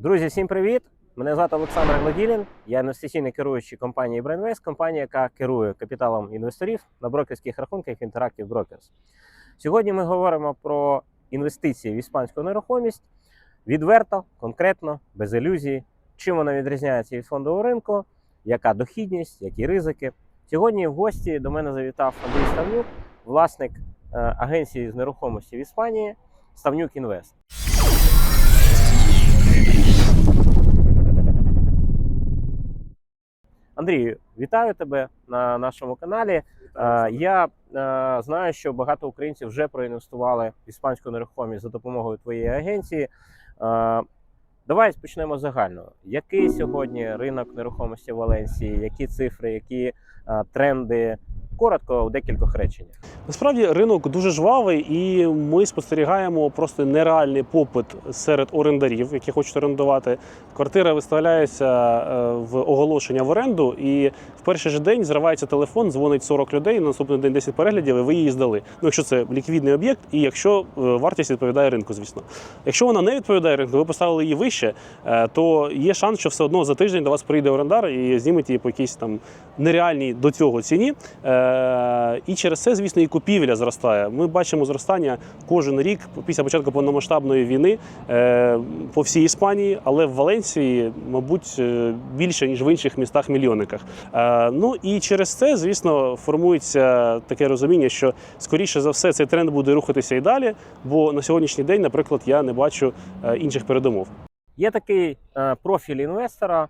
Друзі, всім привіт! Мене звати Олександр Гладілін. Я інвестиційний керуючий компанії BrainVest, компанія, яка керує капіталом інвесторів на брокерських рахунках Interactive Brokers. Сьогодні ми говоримо про інвестиції в іспанську нерухомість відверто, конкретно, без ілюзій, чим вона відрізняється від фондового ринку, яка дохідність, які ризики. Сьогодні в гості до мене завітав Андрій Ставнюк, власник е, агенції з нерухомості в Іспанії Ставнюк Інвест. Андрію, вітаю тебе на нашому каналі. Вітаю. Я е, знаю, що багато українців вже проінвестували в іспанську нерухомість за допомогою твоєї агенції. Е, Давай почнемо загально. Який сьогодні ринок нерухомості в Валенсії? Які цифри, які е, тренди? Коротко у декількох реченнях. Насправді ринок дуже жвавий, і ми спостерігаємо просто нереальний попит серед орендарів, які хочуть орендувати. Квартира виставляється е, в оголошення в оренду, і в перший же день зривається телефон, дзвонить 40 людей. На наступний день 10 переглядів, і ви її здали. Ну, якщо це ліквідний об'єкт, і якщо е, вартість відповідає ринку, звісно. Якщо вона не відповідає ринку, ви поставили її вище, е, то є шанс, що все одно за тиждень до вас прийде орендар і зніметь її по якійсь там нереальній до цього ціні. Е, І через це, звісно, і купівля зростає. Ми бачимо зростання кожен рік після початку повномасштабної війни е, по всій Іспанії, але в Валенції, мабуть, е, більше ніж в інших містах мільйонниках. Ну і через це, звісно, формується таке розуміння, що скоріше за все цей тренд буде рухатися і далі. Бо на сьогоднішній день, наприклад, я не бачу інших передумов. Є такий профіль інвестора,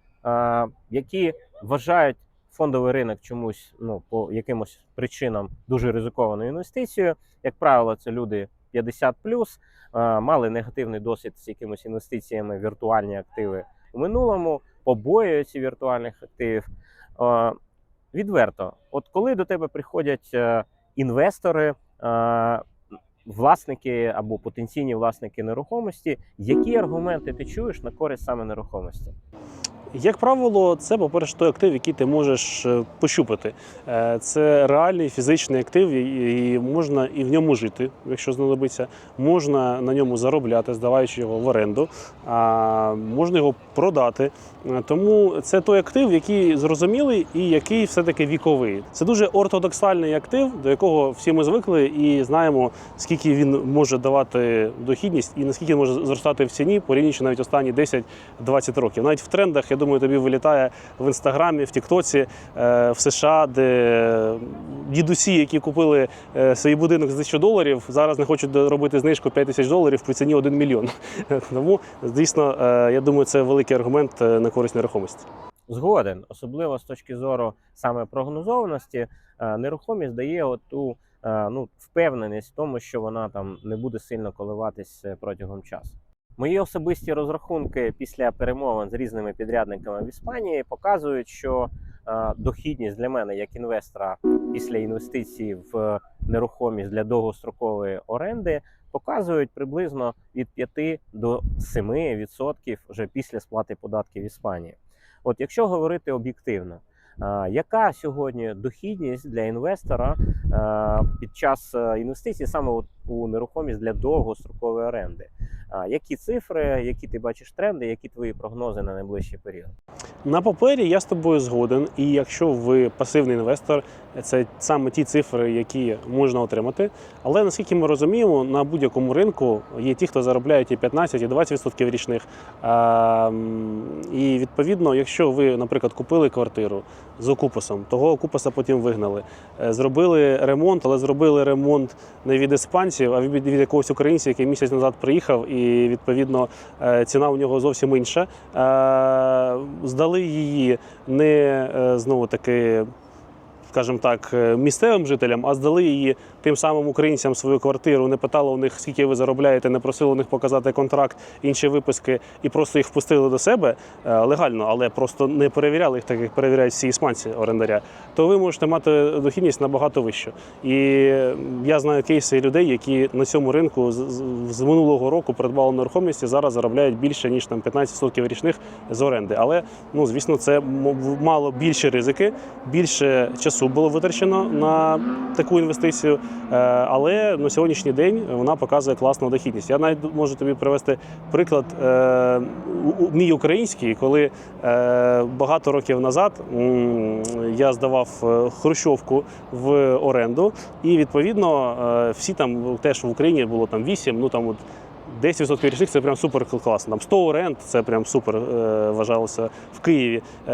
які вважають фондовий ринок чомусь ну, по якимось причинам дуже ризикованою інвестицією. Як правило, це люди 50 е, мали негативний досвід з якимись інвестиціями в віртуальні активи у минулому, побоюються віртуальних активів. Відверто, от коли до тебе приходять е, інвестори, власники або потенційні власники нерухомості, які аргументи ти чуєш на користь саме нерухомості? Як правило, це, по-перше, той актив, який ти можеш е, пощупати. Е, Це реальний фізичний актив, і можна і в ньому жити, якщо знадобиться. Можна на ньому заробляти, здаваючи його в оренду, а можна його продати. Е, Тому це той актив, який зрозумілий і який все-таки віковий. Це дуже ортодоксальний актив, до якого всі ми звикли, і знаємо, скільки він може давати дохідність і наскільки він може зростати в ціні, порівнюючи навіть останні 10-20 років. Навіть в трендах, думаю, тобі вилітає в інстаграмі, в Тіктоці, е, в США, де дідусі, які купили е, свій будинок за 1000 доларів, зараз не хочуть робити знижку 5 тисяч доларів при ціні 1 мільйон. Тому, звісно, е, я думаю, це великий аргумент на користь нерухомості. Згоден, особливо з точки зору саме прогнозованості, нерухомість дає оту ну, впевненість в тому, що вона там не буде сильно коливатись протягом часу. Мої особисті розрахунки після перемовин з різними підрядниками в Іспанії показують, що е, дохідність для мене як інвестора після інвестицій в нерухомість для довгострокової оренди показують приблизно від 5 до 7% вже після сплати податків в Іспанії. От якщо говорити об'єктивно, яка сьогодні дохідність для інвестора під час е, інвестицій саме у нерухомість для довгострокової оренди? Які цифри, які ти бачиш тренди, які твої прогнози на найближчий період? На папері я з тобою згоден, і якщо ви пасивний інвестор, це саме ті цифри, які можна отримати. Але наскільки ми розуміємо, на будь-якому ринку є ті, хто заробляють і 15, і 20% річних. І відповідно, якщо ви, наприклад, купили квартиру з окупасом, того окупаса потім вигнали, е, зробили ремонт, але зробили ремонт не від іспанців, а від якогось українця, який місяць назад приїхав, і відповідно е, ціна у нього зовсім інша. Е, Здали її не е, знову таки. Скажімо так, місцевим жителям, а здали її тим самим українцям свою квартиру, не питали у них, скільки ви заробляєте, не просили у них показати контракт, інші виписки, і просто їх впустили до себе е, легально, але просто не перевіряли їх, так як перевіряють всі іспанці орендаря, то ви можете мати дохідність набагато вищу. І я знаю кейси людей, які на цьому ринку з, минулого року придбали нерухомість і зараз заробляють більше ніж там 15% річних з оренди. Але ну звісно, це мало більше ризики, більше часу було витрачено на таку інвестицію. Е, Але на сьогоднішній день вона показує класну дохідність. Я навіть можу тобі привести приклад е, мій український, коли е, багато років назад я здавав хрущовку в оренду, і відповідно всі там теж в Україні було там 8, ну там от 10% річних це прям супер класно. Там 100 оренд це прям супер е, вважалося в Києві е,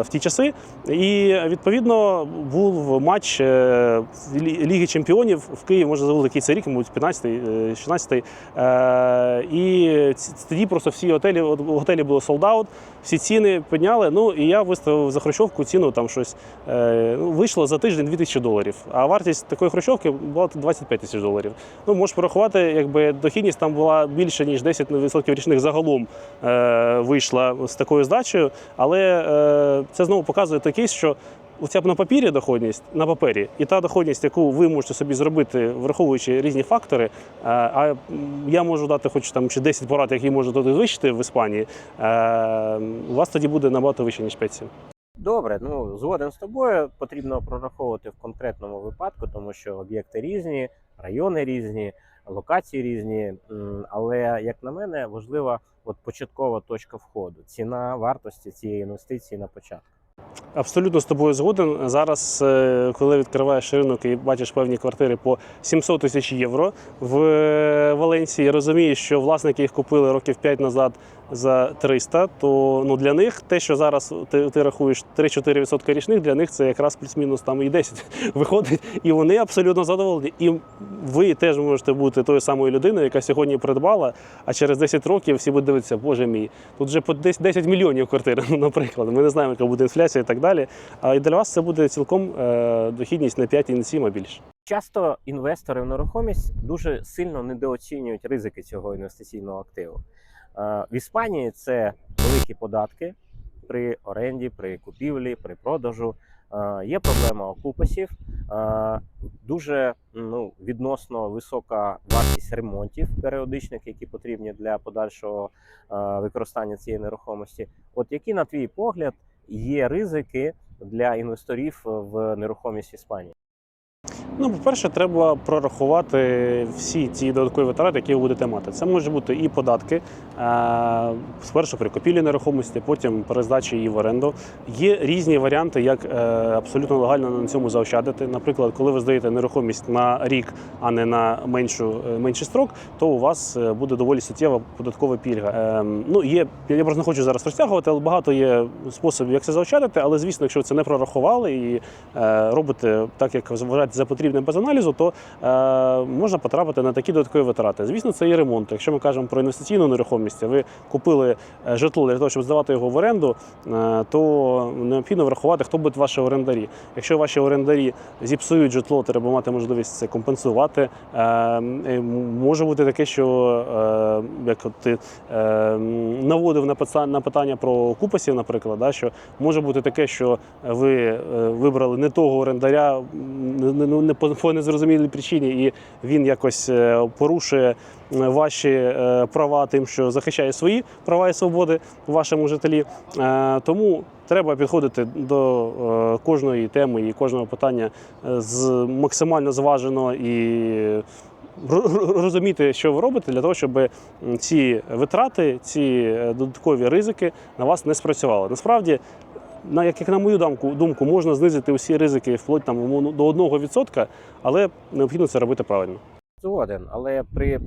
в ті часи. І відповідно був матч е, Ліги Чемпіонів в Києві, може забув який це рік, мабуть, 15-й, е, 16-й. Е, і тоді просто всі готелі, от готелі було солдаут, всі ціни підняли. Ну і я виставив за хрущовку ціну там щось ну, вийшло за тиждень 2000 доларів. А вартість такої хрущовки була 25 тисяч доларів. Ну, можеш порахувати, якби дохідність там була більше, ніж 10% річних загалом е, вийшла з такою здачею. Але е, це знову показує той кейс, що Оця на папірі доходність на папері, і та доходність, яку ви можете собі зробити, враховуючи різні фактори. е, А я можу дати хоч там чи 10 порад, які можу тут вищити в Іспанії. У вас тоді буде набагато вище, ніж 5 Добре, ну згоден з тобою. Потрібно прораховувати в конкретному випадку, тому що об'єкти різні, райони різні, локації різні. Але як на мене, важлива от початкова точка входу, ціна вартості цієї інвестиції на початку. Абсолютно з тобою згоден. Зараз, е, коли відкриваєш ринок і бачиш певні квартири по 700 тисяч євро в е, Валенції, розумієш, що власники їх купили років 5 назад за 300, то ну, для них те, що зараз ти, ти рахуєш 3-4% річних, для них це якраз плюс-мінус там і 10 виходить. І вони абсолютно задоволені. І ви теж можете бути тою самою людиною, яка сьогодні придбала, а через 10 років всі будуть дивитися, боже мій, тут вже по 10 10 мільйонів квартир, наприклад. Ми не знаємо, яка буде інфляція і так далі. А і для вас це буде цілком е, дохідність на 5 і на 7, а більше. Часто інвестори в нерухомість дуже сильно недооцінюють ризики цього інвестиційного активу. Е, В Іспанії це великі податки при оренді, при купівлі, при продажу. Е, Є проблема окупасів, е, дуже ну, відносно висока вартість ремонтів періодичних, які потрібні для подальшого використання цієї нерухомості. От які, на твій погляд, є ризики для інвесторів в нерухомість Іспанії? Ну, по-перше, треба прорахувати всі ці додаткові витрати, які ви будете мати. Це може бути і податки, е, спершу при купівлі нерухомості, потім при здачі її в оренду. Є різні варіанти, як е, абсолютно легально на цьому заощадити. Наприклад, коли ви здаєте нерухомість на рік, а не на меншу, е, менший строк, то у вас буде доволі суттєва податкова пільга. Ну, є, я просто не хочу зараз розтягувати, але багато є способів, як це заощадити. Але звісно, якщо ви це не прорахували і робите так, як вважаєте за потрібне без аналізу, то е, можна потрапити на такі додаткові витрати. Звісно, це і ремонт. Якщо ми кажемо про інвестиційну нерухомість, ви купили е, житло для того, щоб здавати його в оренду, е, то необхідно врахувати, хто будуть ваші орендарі. Якщо ваші орендарі зіпсують житло, треба мати можливість це компенсувати. Е, Може бути таке, що е, як ти е, наводив на питання, на питання про купасів, наприклад, да, що може бути таке, що ви е, вибрали не того орендаря, м, не, по незрозумілій причині, і він якось е, порушує е, ваші е, права тим, що захищає свої права і свободи вашому жителі. Тому треба підходити до кожної теми і кожного питання з максимально зважено і розуміти, що ви робите, для того, щоб ці витрати, ці додаткові ризики на вас не спрацювали. Насправді. На як, на мою думку, думку, можна знизити усі ризики вплоть там до 1%, але необхідно це робити правильно. Згоден, але при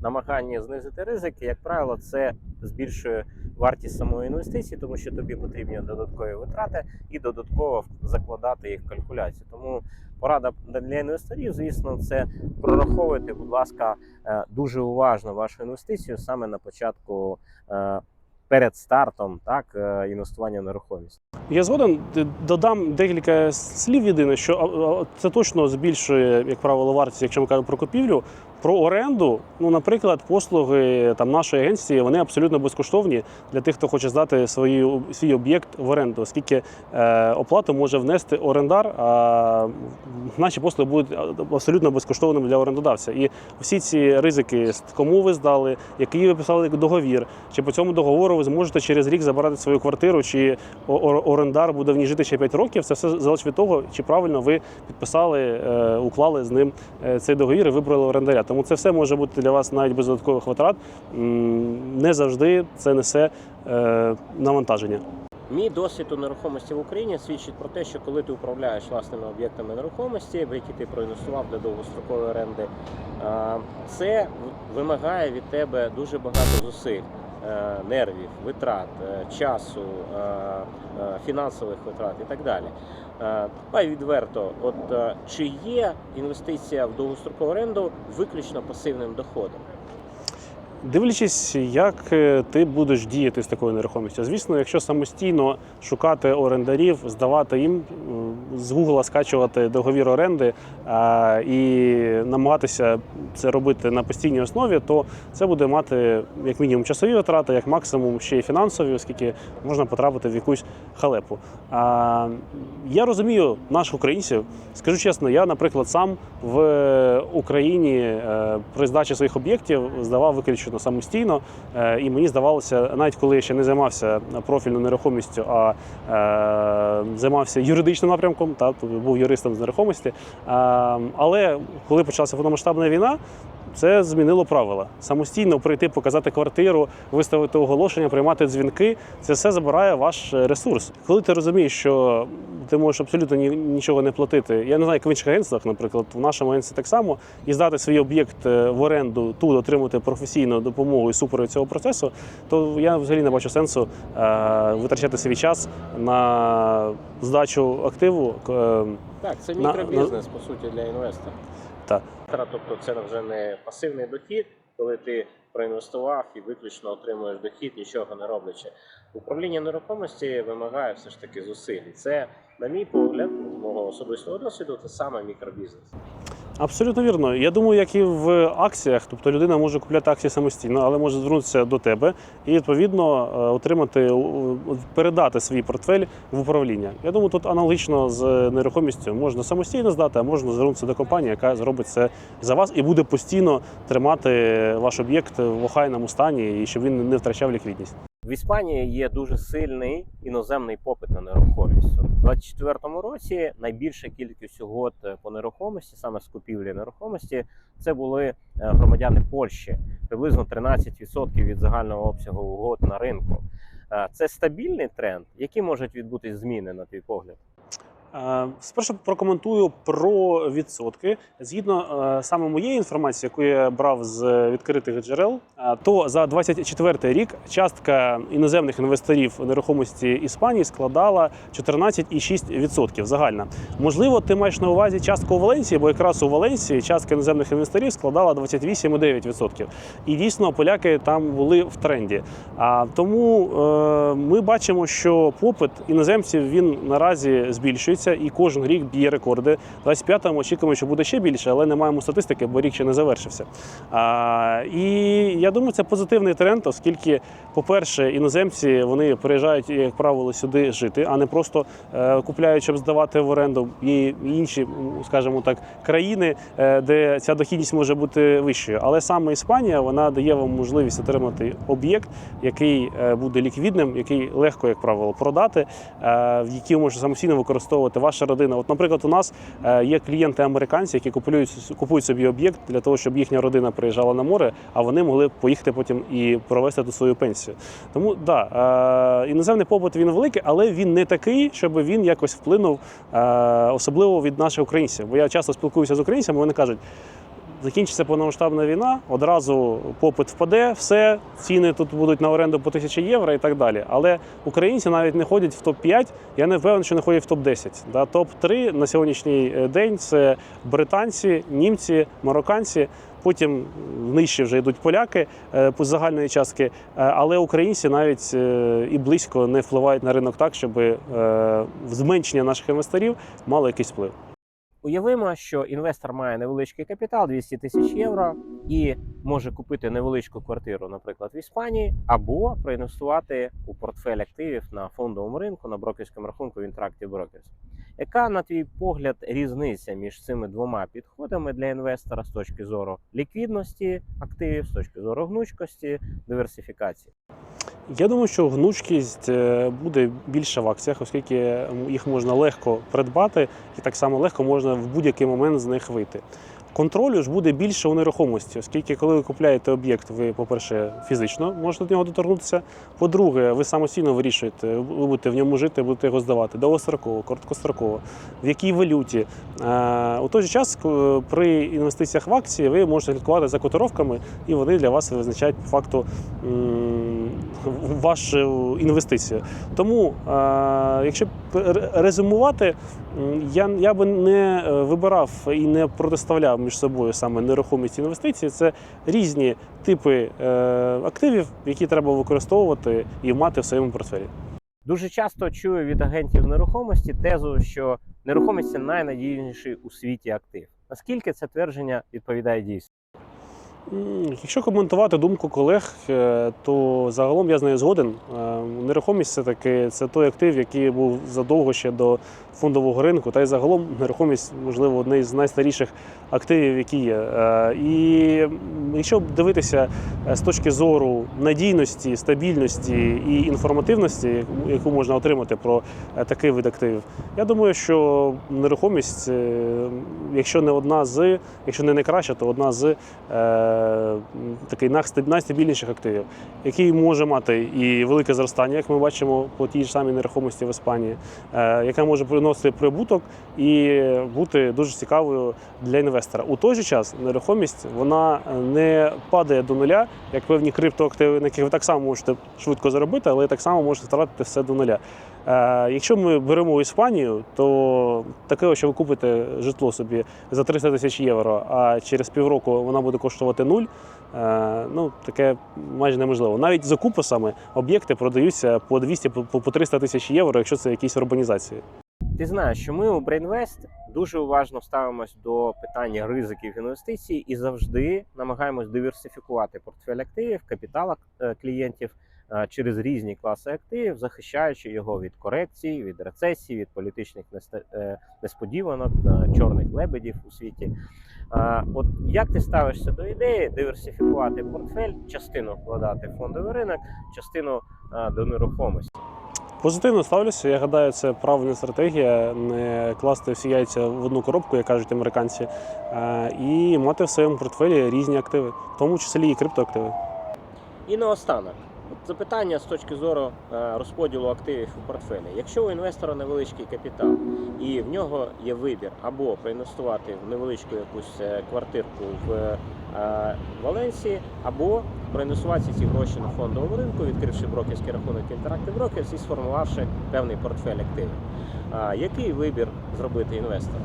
намаганні знизити ризики, як правило, це збільшує вартість самої інвестиції, тому що тобі потрібні додаткові витрати і додатково закладати їх в калькуляцію. Тому порада для інвесторів, звісно, це прораховуйте, будь ласка, е, дуже уважно вашу інвестицію саме на початку е, перед стартом так е, інвестування в нерухомість. Я згоден додам декілька слів єдине, що це точно збільшує, як правило, вартість, якщо ми кажемо про купівлю. Про оренду, ну, наприклад, послуги там нашої агенції вони абсолютно безкоштовні для тих, хто хоче здати свою, свій об'єкт в оренду, оскільки е, оплату може внести орендар, а наші послуги будуть абсолютно безкоштовними для орендодавця. І всі ці ризики, кому ви здали, який ви писали договір, чи по цьому договору ви зможете через рік забирати свою квартиру, чи орендар буде в ній жити ще 5 років. Це все залежить від того, чи правильно ви підписали, е, уклали з ним е, цей договір і вибрали орендаря. Тому це все може бути для вас навіть без додаткових витрат. Не завжди це несе е, навантаження. Мій досвід у нерухомості в Україні свідчить про те, що коли ти управляєш власними об'єктами нерухомості, в які ти проінвестував для довгострокової оренди, це вимагає від тебе дуже багато зусиль. е, Нервів, витрат, е, часу, е, е, фінансових витрат і так далі. Е, Давай відверто, от е, чи є інвестиція в довгострокову оренду виключно пасивним доходом? Дивлячись, як е, ти будеш діяти з такою нерухомістю. Звісно, якщо самостійно шукати орендарів, здавати їм з Гугла скачувати договір оренди і намагатися це робити на постійній основі, то це буде мати як мінімум часові витрати, як максимум ще й фінансові, оскільки можна потрапити в якусь халепу. А, я розумію наших українців. Скажу чесно, я, наприклад, сам в Україні е, при здачі своїх об'єктів здавав виключно самостійно. Е, І мені здавалося, навіть коли я ще не займався профільною нерухомістю, а е, займався юридичним напрямком, та тобто був юристом з нерухомості. Е, Але коли почалася повномасштабна війна. Це змінило правила. Самостійно прийти, показати квартиру, виставити оголошення, приймати дзвінки. Це все забирає ваш ресурс. Коли ти розумієш, що ти можеш абсолютно нічого не платити. Я не знаю, як в інших агентствах, наприклад, в нашому агентстві так само, і здати свій об'єкт е, в оренду, тут отримати професійну допомогу і супровід цього процесу, то я взагалі не бачу сенсу е, витрачати свій час на здачу активу. Е, Так, це На- мікробізнес, по суті, для інвестора. Так. Тобто це вже не пасивний дохід, коли ти проінвестував і виключно отримуєш дохід, нічого не роблячи. Управління нерухомості вимагає все ж таки зусиль. Це, на мій погляд, з мого особистого досвіду, це саме мікробізнес. Абсолютно вірно. Я думаю, як і в акціях, тобто людина може купляти акції самостійно, але може звернутися до тебе і відповідно е, отримати передати свій портфель в управління. Я думаю, тут аналогічно з нерухомістю можна самостійно здати, а можна звернутися до компанії, яка зробить це за вас і буде постійно тримати ваш об'єкт в охайному стані, і щоб він не втрачав ліквідність. В Іспанії є дуже сильний іноземний попит на нерухомість. У 2024 році найбільша кількість угод е, по нерухомості, саме з купівлі нерухомості, це були е, громадяни Польщі, приблизно 13% від загального обсягу угод на ринку. Е, Це стабільний тренд. Які можуть відбутись зміни на твій погляд? Е, Спершу прокоментую про відсотки. Згідно е, саме моєї інформації, яку я брав з відкритих джерел, е, то за 24 рік частка іноземних інвесторів нерухомості Іспанії складала 14,6% загальна. Можливо, ти маєш на увазі частку у Валенсії, бо якраз у Валенсії частка іноземних інвесторів складала 28,9%. І дійсно поляки там були в тренді. А тому ми бачимо, що попит іноземців він наразі збільшується і кожен рік б'є рекорди. 25-му очікуємо, що буде ще більше, але не маємо статистики, бо рік ще не завершився. А, і я думаю, це позитивний тренд, оскільки, по-перше, іноземці вони приїжджають, як правило, сюди жити, а не просто е, купляють, щоб здавати в оренду. І інші, скажімо так, країни, е, де ця дохідність може бути вищою. Але саме Іспанія вона дає вам можливість отримати об'єкт, який е, буде ліквідним, який легко, як правило, продати, в який може самостійно використовувати ваша родина. От, наприклад, у нас е, є клієнти американці, які купують купують собі об'єкт для того, щоб їхня родина приїжджала на море, а вони могли поїхати потім і провести тут свою пенсію. Тому да, е, іноземний побут він великий, але він не такий, щоб він якось вплинув, е, особливо від наших українців. Бо я часто спілкуюся з українцями, вони кажуть. Закінчиться повномасштабна війна, одразу попит впаде, все, ціни тут будуть на оренду по 1000 євро і так далі. Але українці навіть не ходять в топ-5, я не впевнений, що не ходять в топ-10. Да, топ-3 на сьогоднішній е, день це британці, німці, марокканці. Потім нижче вже йдуть поляки е, по загальної частки, Е, але українці навіть і близько не впливають на ринок так, щоб зменшення наших інвесторів мало якийсь вплив. Уявимо, що інвестор має невеличкий капітал 200 тисяч євро і може купити невеличку квартиру, наприклад, в Іспанії, або проінвестувати у портфель активів на фондовому ринку на брокерському рахунку в Interactive Brokers. Яка, на твій погляд, різниця між цими двома підходами для інвестора з точки зору ліквідності активів, з точки зору гнучкості, диверсифікації? Я думаю, що гнучкість е, буде більше в акціях, оскільки їх можна легко придбати, і так само легко можна в будь-який момент з них вийти. Контролю ж буде більше у нерухомості, оскільки, коли ви купляєте об'єкт, ви, по-перше, фізично можете до нього доторкнутися. По-друге, ви самостійно вирішуєте, ви будете в ньому жити, будете його здавати довгостроково, короткостроково, в якій валюті. Е, У той же час, при інвестиціях в акції, ви можете слідкувати за котировками, і вони для вас визначають по факту вашу інвестицію. Тому, е, якщо резюмувати, я, я би не е, вибирав і не протиставляв між собою саме нерухомість і інвестиції. Це різні типи е, активів, які треба використовувати і мати в своєму портфелі. Дуже часто чую від агентів нерухомості тезу, що нерухомість це найнадійніший у світі актив. Наскільки це твердження відповідає дійсно? Якщо коментувати думку колег, е, то загалом я з нею згоден. Е, Нерухомість все таки це той актив, який був задовго ще до фондового ринку, та й загалом нерухомість, можливо, одне з найстаріших активів, які є. Е, І якщо дивитися з точки зору надійності, стабільності і інформативності, яку- можна отримати про такий вид активів, я думаю, що нерухомість, якщо не одна з, якщо не найкраща, то одна з такий найстабільніших активів, який може мати і велике зростання, як ми бачимо по тій ж самій нерухомості в Іспанії, е, яка може приносити прибуток і бути дуже цікавою для інвестора. У той же час нерухомість вона не падає до нуля, як певні криптоактиви, на яких ви так само можете швидко заробити, але так само можете втратити все до нуля. Е, Якщо ми беремо Іспанію, то таке, що ви купите житло собі за 300 тисяч євро, а через півроку вона буде коштувати нуль. е, Ну, таке майже неможливо. Навіть за купусами об'єкти продаються по 200 по по 300 тисяч євро, якщо це якісь урбанізації. Ти знаєш, що ми у Brainvest дуже уважно ставимось до питання ризиків інвестицій і завжди намагаємось диверсифікувати портфель активів, капітал е, клієнтів через різні класи активів, захищаючи його від корекцій, від рецесій, від політичних е, несподіванок, е, чорних лебедів у світі. От як ти ставишся до ідеї диверсифікувати портфель, частину вкладати в фондовий ринок, частину е, до нерухомості? Позитивно ставлюся. Я гадаю, це правильна стратегія не класти всі яйця в одну коробку, як кажуть американці, е, і мати в своєму портфелі різні активи, в тому числі і криптоактиви. І наостанок, от запитання з точки зору е, розподілу активів у портфелі. Якщо у інвестора невеличкий капітал і в нього є вибір або проінвестувати в невеличку якусь е, квартирку в е, Валенсії, або проінвестувати ці гроші на фондовому ринку, відкривши брокерський рахунок Interactive Brokers і сформувавши певний портфель активів. Який вибір зробити інвестору?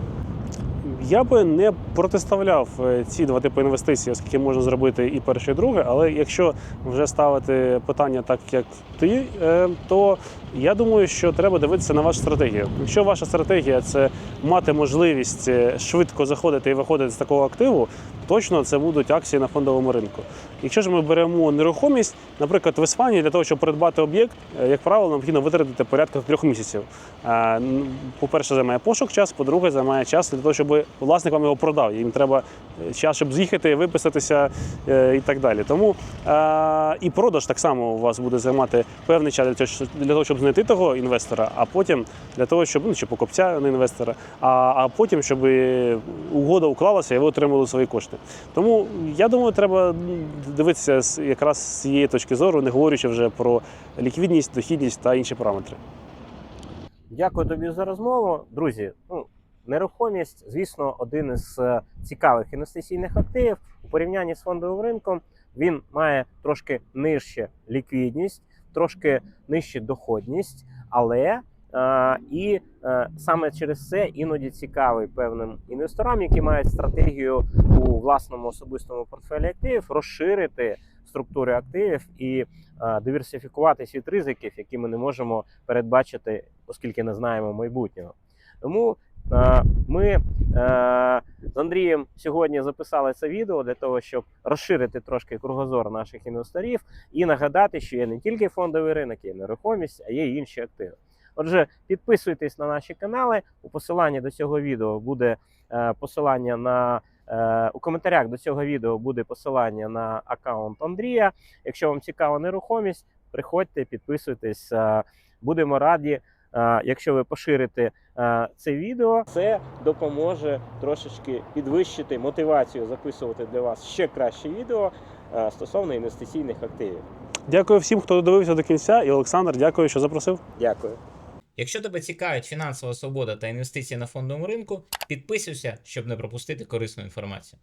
Я би не протиставляв е, ці два типи інвестицій, оскільки можна зробити і перше, і друге. Але якщо вже ставити питання так, як ти, е, то я думаю, що треба дивитися на вашу стратегію. Якщо ваша стратегія це мати можливість е, швидко заходити і виходити з такого активу, точно це будуть акції на фондовому ринку. Якщо ж ми беремо нерухомість, наприклад, в Іспанії для того, щоб придбати об'єкт, е, як правило, необхідно витратити порядка трьох місяців. Е, По-перше, займає пошук час, по-друге, займає час для того, щоб власник вам його продав. Їм треба час, щоб з'їхати, виписатися і так далі. Тому і продаж так само у вас буде займати певний час для того, щоб- знайти того інвестора, а потім для того, щоб ну, чи покупця на інвестора, а, а потім, щоб угода уклалася і ви отримали свої кошти. Тому я думаю, треба дивитися якраз з цієї точки зору, не говорячи вже про ліквідність, дохідність та інші параметри. Дякую тобі за розмову. Друзі, ну, нерухомість, звісно, один із е, цікавих інвестиційних активів у порівнянні з фондовим ринком. Він має трошки нижче ліквідність, трошки нижче доходність, але і е, саме через це іноді цікавий певним інвесторам, які мають стратегію у власному особистому портфелі активів, розширити структури активів і е, диверсифікуватись від ризиків, які ми не можемо передбачити, оскільки не знаємо майбутнього. Тому Е, Ми е, з Андрієм сьогодні записали це відео для того, щоб розширити трошки кругозор наших інвесторів і нагадати, що є не тільки фондовий ринок, є нерухомість, а є й інші активи. Отже, підписуйтесь на наші канали. У посиланні до цього відео буде е, посилання на е, у коментарях до цього відео буде посилання на аккаунт Андрія. Якщо вам цікава нерухомість, приходьте, підписуйтесь. е, Будемо раді, якщо ви поширите це відео. Це допоможе трошечки підвищити мотивацію записувати для вас ще краще відео стосовно інвестиційних активів. Дякую всім, хто додивився до кінця. І Олександр, дякую, що запросив. Дякую. Якщо тебе цікавить фінансова свобода та інвестиції на фондовому ринку, підписуйся, щоб не пропустити корисну інформацію.